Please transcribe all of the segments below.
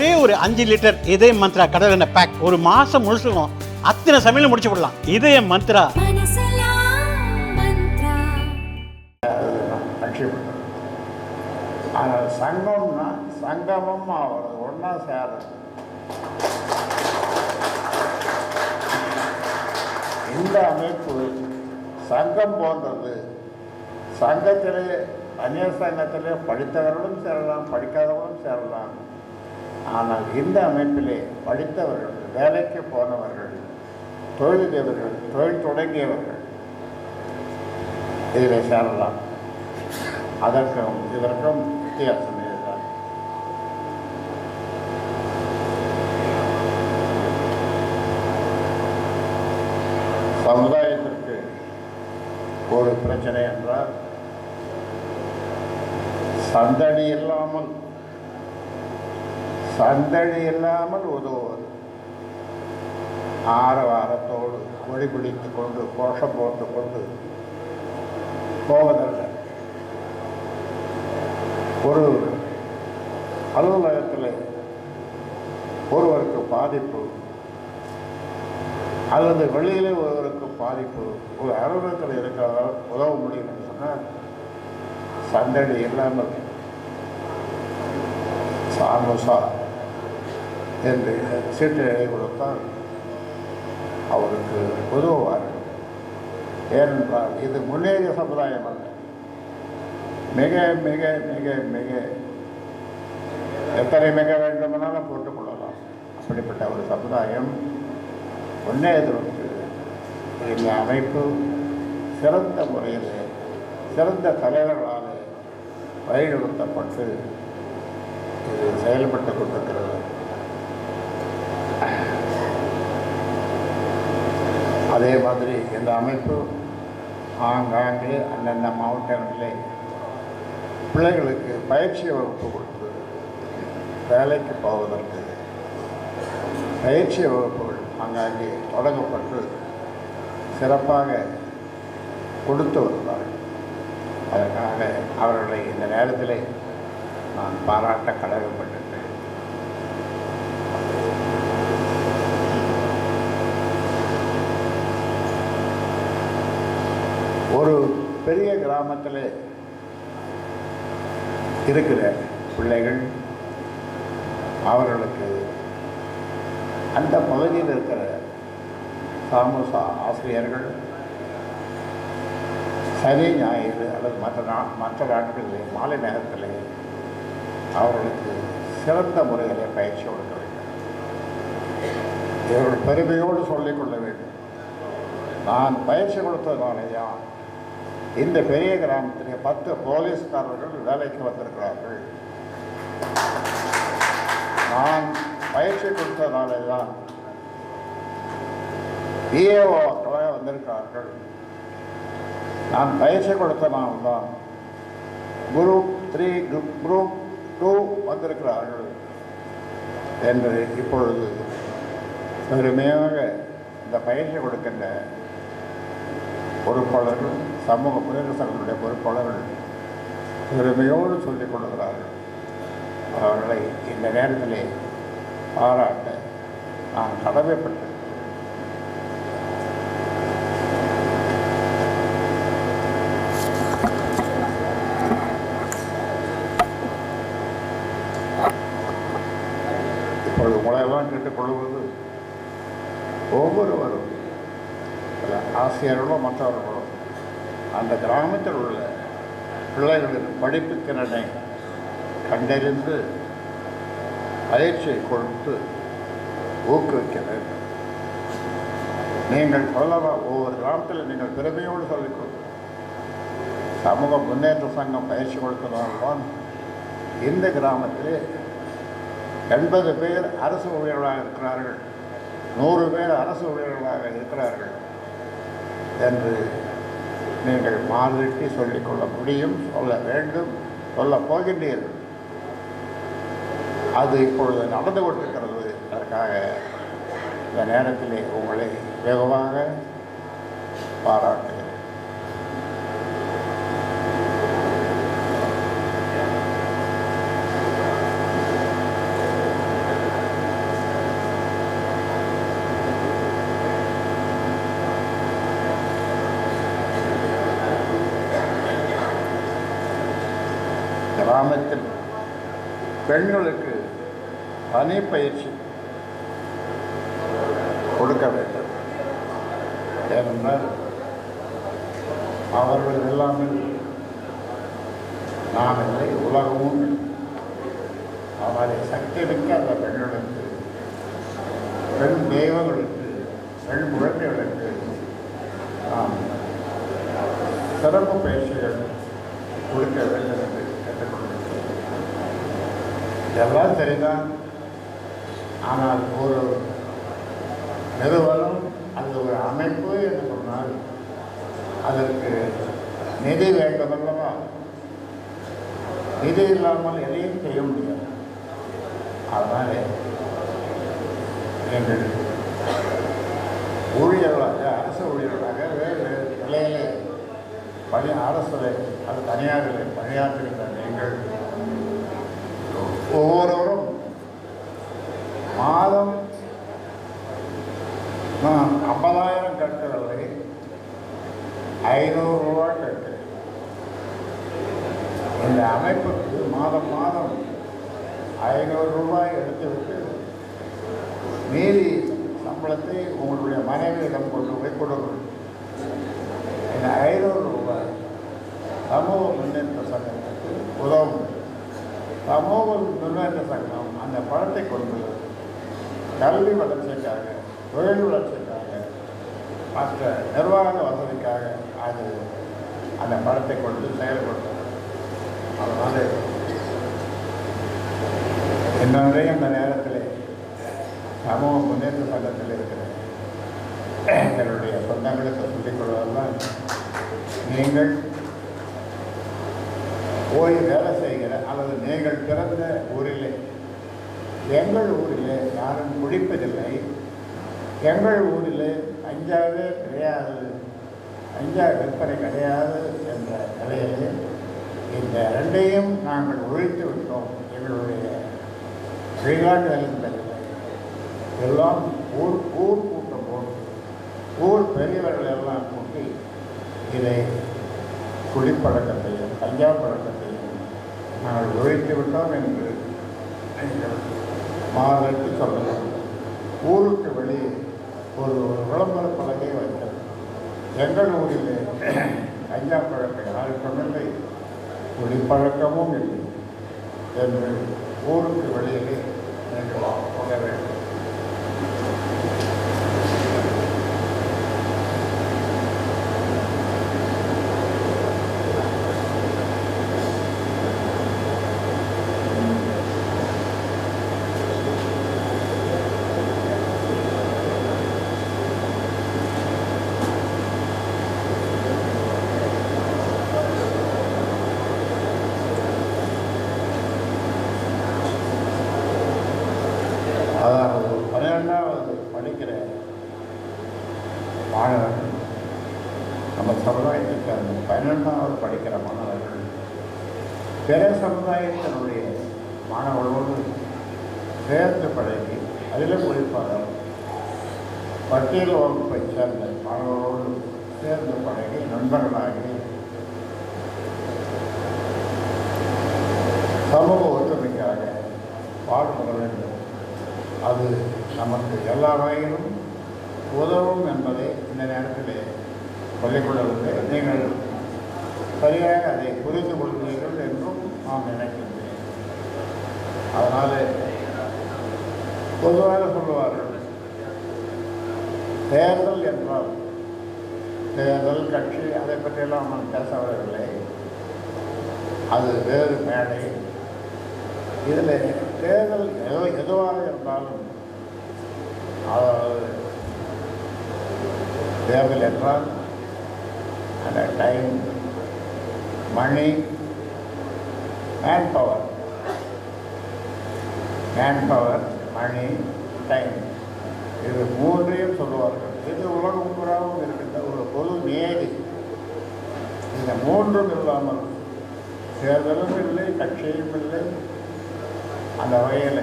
ஒரே ஒரு அஞ்சு லிட்டர் இதய மந்த்ரா கடல் எண்ணெய் பேக் ஒரு மாசம் முழுசுக்கும் அத்தனை சமையலும் முடிச்சு விடலாம். இதய மந்த்ரா. சங்கம்னா சங்கமம் ஒன்றா சேருது இந்த அமைப்பு சங்கம் போன்றது. சங்கத்திலே அந்நிய சங்கத்திலே படித்தவர்களும் சேரலாம் படிக்காதவர்களும் சேரலாம். ஆனால் இந்த அமைப்பிலே படித்தவர்கள் வேலைக்கு போனவர்கள் தொழிலவர்கள் தொழில் தொடங்கியவர்கள் இதில் சேரலாம். அதற்கும் இதற்கும் வித்தியாசம் இதுதான். சமுதாயத்திற்கு ஒரு பிரச்சனை என்றால் சந்தடி இல்லாமல் சந்தடி இல்லாமல் உதவுவது. ஆரவாரத்தோடு ஒளி பிடித்து கொண்டு கோஷம் போட்டு கொண்டு போவதல்ல. ஒரு அலுவலகத்தில் ஒருவருக்கு பாதிப்பு அல்லது வெளியிலே ஒருவருக்கு பாதிப்பு ஒரு அலுவலகத்தில் இருக்கிறதால் உதவ முடியும்னு சொன்னால் சந்தடி இல்லாமல் சாமுசா என்று சீட்டு எழுதி கொடுத்தால் அவருக்கு உதவுவார்கள் ஏனென்றால் இது முன்னேறிய சமுதாயம் அல்ல. மிக மிக மிக மிக எத்தனை மிக வேண்டுமானாலும் போட்டுக்கொள்ளலாம் அப்படிப்பட்ட ஒரு சமுதாயம் முன்னேறுவதற்கு இந்த அமைப்பு சிறந்த முறையில் சிறந்த தலைவர்களால் வழிநடத்தப்பட்டு இது செயல்பட்டு கொண்டிருக்கிறது. அதே மாதிரி இந்த அமைப்பு ஆங்காங்கே அந்தந்த மாவட்டங்களிலே பிள்ளைகளுக்கு பயிற்சி வகுப்பு கொடுத்து வேலைக்கு போவதற்கு பயிற்சி வகுப்புகள் அங்காங்கே தொடங்கப்பட்டு சிறப்பாக கொடுத்து வருவார்கள். அதற்காக அவர்களை இந்த நேரத்தில் நான் பாராட்ட கடமைப்பட்டிருக்கிறேன் ஒரு பெரிய கிராமத்தில் இருக்கிற பிள்ளைகள் அவர்களுக்கு அந்த பகுதியில் இருக்கிற சாமுசா ஆசிரியர்கள் சனி ஞாயிறு அல்லது மற்ற நா மற்ற நாட்களிலே மாலை நேரத்தில் அவர்களுக்கு சிறந்த முறையில் பயிற்சி கொடுக்க வேண்டும். இவர்கள் பெருமையோடு சொல்லிக்கொள்ள வேண்டும். நான் பயிற்சி கொடுத்ததுனாலேயா இந்த பெரிய கிராமத்திலே பத்து போலீஸ்காரர்கள் வேலைக்கு வந்திருக்கிறார்கள். நான் பயிற்சி கொடுத்ததாலே தான் பிஏஓக்களாக வந்திருக்கிறார்கள். நான் பயிற்சி கொடுத்தனால் தான் குரூப் த்ரீ குரூப் டூ வந்திருக்கிறார்கள் என்று இப்பொழுது பெருமையாக இந்த பயிற்சி கொடுக்கின்ற பொறுப்பாளர்கள் சமூக முன்னேற்ற சங்கத்துடைய பொறுப்பாளர்கள் பெருமையோடு சொல்லிக் கொள்கிறார்கள். அவர்களை இந்த நேரத்திலே பாராட்ட நான் கடமைப்பட்டு இப்பொழுது உங்களையெல்லாம் கேட்டுக்கொள்வது ஒவ்வொருவரும் சில ஆசிரியர்களும் மற்றவர்களும் அந்த கிராமத்தில் உள்ள பிள்ளைகளின் படிப்பு திறனை கண்டறிந்து பயிற்சியை கொடுத்து ஊக்குவிக்க வேண்டும் நீங்கள் சொல்லவா ஒவ்வொரு கிராமத்தில் நீங்கள் பெருமையோடு சொல்லிக்கொள்ளும் சமூக முன்னேற்ற சங்கம் பயிற்சி கொடுத்ததால்தான் இந்த கிராமத்திலே எண்பது பேர் அரசு ஊழியர்களாக இருக்கிறார்கள் நூறு பேர் அரசு ஊழியர்களாக இருக்கிறார்கள் என்று நீங்கள் மாதிரிட்டு சொல்லிக்கொள்ள முடியும் சொல்ல வேண்டும் சொல்ல போகின்றீர்கள். அது இப்பொழுது நடந்து கொண்டிருக்கிறது. அதற்காக இந்த நேரத்திலே உங்களை வெகுவாக பாராட்டு கிராமத்தில் பெண்களுக்கு தனி பயிற்சி கொடுக்க வேண்டும். ஏனென்றால் அவர்கள் இல்லாமல் நாம் இல்லை உலகமும் அவரை சக்தி மிக்க அந்த பெண்களுக்கு பெண் தெய்வங்களுக்கு பெண் குழந்தைகளுக்கு நாம் சிறப்பு பயிற்சிகள் கொடுக்க வேண்டும். எல்லாம் சரிதான் ஆனால் ஒரு நிறுவனம் அது ஒரு அமைப்பு என்று சொன்னால் அதற்கு நிதி வேண்டும் அல்லவா? நிதி இல்லாமல் எதையும் செய்ய முடியாது. அதனால எங்கள் ஊழியர்களாக அரசு ஊழியர்களாக வேறு வேறு நிலையிலே பணி அரசில் அது தனியாரில் பணியாற்றுகின்ற நீங்கள் ஒவ்வொருவரும் மாதம் நான் ஐம்பதாயிரம் கட்டுறதை ஐநூறு ரூபாய் கட்டுறேன் இந்த அமைப்புக்கு மாதம் மாதம் ஐநூறு ரூபாய் எடுத்துவிட்டு மீதி சம்பளத்தை உங்களுடைய மனைவியிடம் கொண்டு போய் கொடுக்கணும். இந்த ஐநூறு ரூபாய் சமூக முன்னேற்ற சங்கத்துக்கு உதவும் சமூக முன்னேற்ற சங்கம்? அந்த பணத்தை கொண்டு கல்வி வளர்ச்சிக்காக தொழில் வளர்ச்சிக்காக மற்ற நிர்வாக வசதிக்காக அது அந்த பணத்தை கொண்டு செயல்படுத்தும் அதனால என்னுடைய அந்த நேரத்தில் சமூக முன்னேற்ற சங்கத்தில் இருக்கிற என்னுடைய சொந்தங்களுக்கு சொல்லிக் கொள்வதெல்லாம் நீங்கள் போய் வேலை செய்ய அல்லது நீங்கள் பிறந்த ஊரிலே எங்கள் ஊரிலே யாரும் குடிப்பதில்லை. எங்கள் ஊரிலே அஞ்சாவே கிடையாது. அஞ்சா விற்பனை கிடையாது என்ற நிலையிலே இந்த ரெண்டையும் நாங்கள் ஒழித்து விட்டோம். எங்களுடைய வழிகாட்டுதலின் எல்லாம் ஊர் ஊர் கூட்டம் போட்டு ஊர் பெரியவர்கள் எல்லாம் கூட்டி இதை குடிப்பழக்கத்தையும் கஞ்சா பழக்கத்தையும் நாங்கள் ஒழித்து விட்டோம் என்று நீங்கள் மாதத்து சொல்லலாம் ஊருக்கு வெளியே ஒரு ஒரு விளம்பர பலகை வைத்தது எங்கள் ஊரிலே கஞ்சா பழக்கம் யாருக்கும் இல்லை குடிப்பழக்கமும் இல்லை என்று ஊருக்கு வெளியிலே நீங்கள் சொல்ல வேண்டும் அதாவது பன்னிரெண்டாவது படிக்கிற மாணவர்கள் நம்ம சமுதாயத்துக்கு அந்த பன்னெண்டாவது படிக்கிற மாணவர்கள் பிற சமுதாயத்தினுடைய மாணவர்களோடு சேர்ந்து பழகி அதில் குறிப்பாக பட்டியல் வகுப்பை சேர்ந்த மாணவர்களோடு சேர்ந்து பழகி நண்பர்களாகி சமூக ஒற்றுமைக்காக பாடுபட வேண்டும். அது நமக்கு எல்லா வகையிலும் உதவும் என்பதை இந்த நேரத்தில் சொல்லிக்கொள்ளவில்லை நீங்கள் சரியாக அதை புரிந்து கொள்கிறீர்கள் என்றும் நான் நினைக்கின்றேன். அதனால் பொதுவாக சொல்லுவார்கள் தேர்தல் என்றால் தேர்தல் கட்சி அதை பற்றியெல்லாம் நான் பேசவில்லை. அது வேறு மேடை. இதில் தேர்தல் எது எதுவாக இருந்தாலும் அதாவது தேர்தல் என்றால் அந்த time money man power man power money time இது மூன்றையும் சொல்லுவார்கள். இது உலகம் பூராவும் இருக்கின்ற ஒரு பொது நியதி. இந்த மூன்றும் இல்லாமல் தேர்தலும் இல்லை கட்சியும் இல்லை. அந்த வகையில்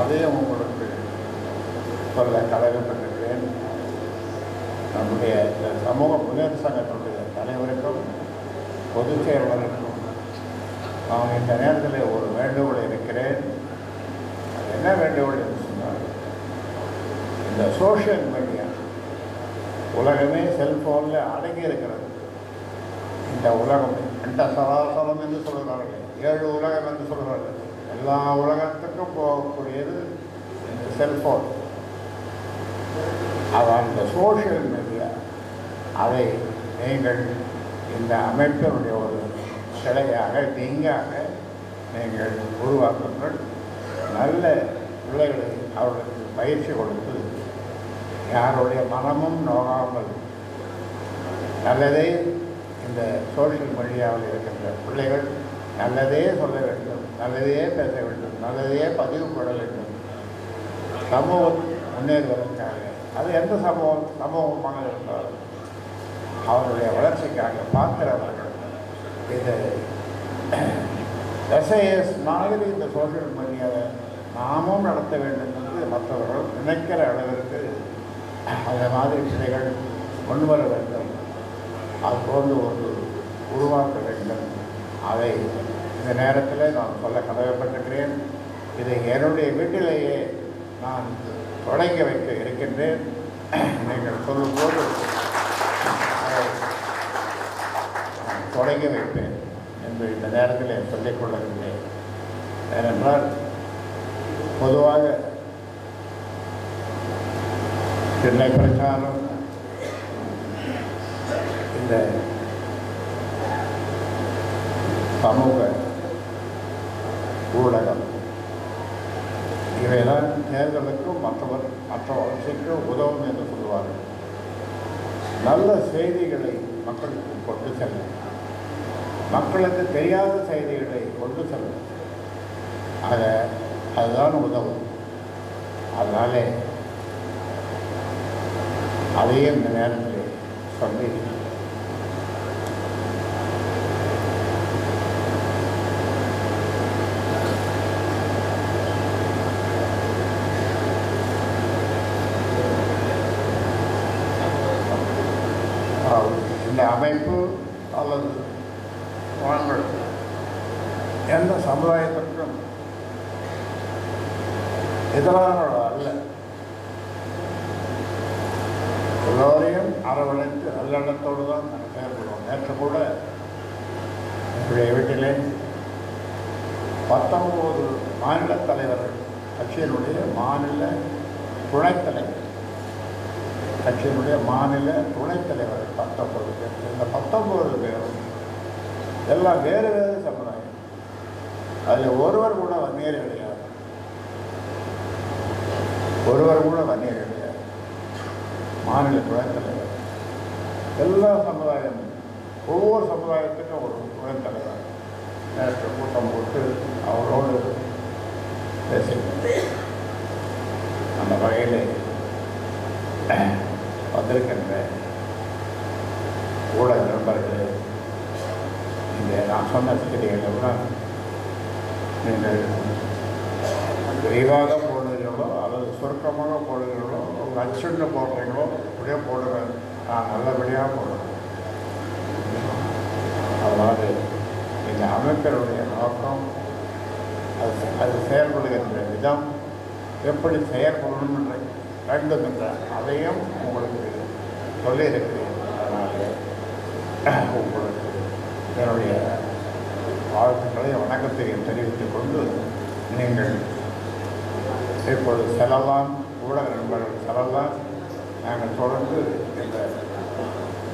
அதையும் உங்களுக்கு சொல்ல கடமைப்பட்டிருக்கிறேன் நம்முடைய இந்த சமூக முன்னேற்ற சங்கத்தினுடைய தலைவருக்கும் பொதுச் செயலாளருக்கும் நான் இந்த நேரத்தில் ஒரு வேண்டுகோள் இருக்கிறேன் அது என்ன வேண்டுகோள் என்று சொன்னால் இந்த சோஷியல் மீடியா உலகமே செல்ஃபோனில் அடங்கி இருக்கிறது. இந்த உலகம் அண்ட சராசரம் என்று சொல்கிறார்கள்? ஏழு உலகம் என்று சொல்கிறார்கள். எல்லா உலகத்துக்கும் போகக்கூடியது இந்த செல்ஃபோன் அதான் இந்த சோஷியல் மீடியா அதை நீங்கள் இந்த அமைப்பினுடைய ஒரு சிலையாக தீங்காக நீங்கள் உருவாக்குங்கள். நல்ல பிள்ளைகளை அவர்களுக்கு பயிற்சி கொடுத்து யாருடைய மனமும் நோகாமல் நல்லதே இந்த சோஷியல் மீடியாவில் இருக்கின்ற பிள்ளைகள் நல்லதே சொல்ல வேண்டும் நல்லதே பேச வேண்டும் நல்லதே பதிவு போட வேண்டும். சமூகம் முன்னேறுவதற்காக அது எந்த சமூகம் சமூகமாக இருந்தாலும் அவருடைய வளர்ச்சிக்காக பார்க்கிறவர்கள் இது எஸ்ஐஎஸ் மாதிரி இந்த சோசியல் மீடியாவை நாமும் நடத்த வேண்டும் என்று மற்றவர்கள் நினைக்கிற அளவிற்கு அந்த மாதிரி விஷயங்கள் கொண்டு வர வேண்டும். அது போன்று ஒரு உருவாக்க வேண்டும். அதை இந்த நேரத்தில் நான் சொல்ல கடமைப்பட்டிருக்கிறேன். இதை என்னுடைய வீட்டிலேயே நான் தொடங்கி வைக்க இருக்கின்றேன். நீங்கள் சொல்லும்போது நான் தொடங்கி வைப்பேன் என்று இந்த நேரத்தில் சொல்லிக்கொள்ளவில்லை ஏனென்றால் பொதுவாக சென்னை பிரச்சாரம் இந்த சமூக ஊடகம் மற்ற உதவும் என்று சொல்லுவார்கள். நல்ல செய்திகளை மக்களுக்கு கொண்டு செல்ல. மக்களுக்கு தெரியாத செய்திகளை கொண்டு செல்லும் ஆக அதுதான் உதவும். அதனாலே அதையும் இந்த நேரத்தில் சொல்லி ஆஹ், இந்த அமைப்பு அல்லது வாங்கள் எந்த சமுதாயத்திற்கும் எதிரானவர்கள் அல்ல எல்லோரையும் அரவணைத்து நல்லெண்ணத்தோடு தான் நாங்கள் செயல்படுவோம். நேற்று கூட என்னுடைய வீட்டிலே பத்தொன்பது மாநில தலைவர்கள் கட்சியினுடைய மாநில துணைத் தலைவர் கட்சியினுடைய மாநில துணைத் தலைவர்கள் பத்தொன்பது பேர். இந்த பத்தொன்பது பேரும் எல்லாம் வேறு வேறு சமுதாயம். அதில் ஒருவர் கூட வன்னியர் கிடையாது. ஒருவர் கூட வன்னியர் கிடையாது. மாநில துணைத் தலைவர். எல்லா சமுதாயமும் ஒவ்வொரு சமுதாயத்துக்கும் ஒரு துணைத் தலைவர். நேற்று கூட்டம் போட்டு அவரோடு பேசினேன் அந்த வகையில் வந்திருக்கின்ற ஊடக நண்பர்களே இந்த நான் சொன்ன செய்திகளை கூட நீங்கள் விரிவாக போடுகிறீர்களோ அல்லது சுருக்கமாக போடுகிறீர்களோ உங்கள் அச்சுன்னு போடுறீங்களோ அப்படியே போடுங்க. நான் நல்லபடியாக போடுறேன் அதாவது இந்த அமைப்பினுடைய நோக்கம் அது அது செயல்படுகின்ற விதம் எப்படி செயல்படணும் என்ற வேண்டும் என்ற அதையும் உங்களுக்கு சொல்லியிருக்கிறேன். அதனால் உங்களுக்கு என்னுடைய வாழ்த்துக்களை வணக்கத்தையும் தெரிவித்துக் கொண்டு நீங்கள் இப்பொழுது செல்லலாம். ஊடக நண்பர்கள் செல்லலாம். நாங்கள் தொடர்ந்து இந்த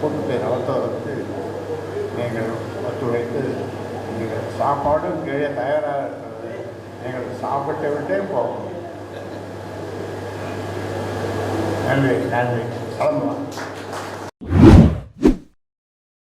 கூட்டத்தை நடத்துவதற்கு நீங்கள் ஒத்துழைத்து நீங்கள் சாப்பாடும் கீழே தயாராக இருக்கிறது. நீங்கள் சாப்பிட்டு விட்டே போகணும். நன்றி நன்றி. கிளம்பலாம்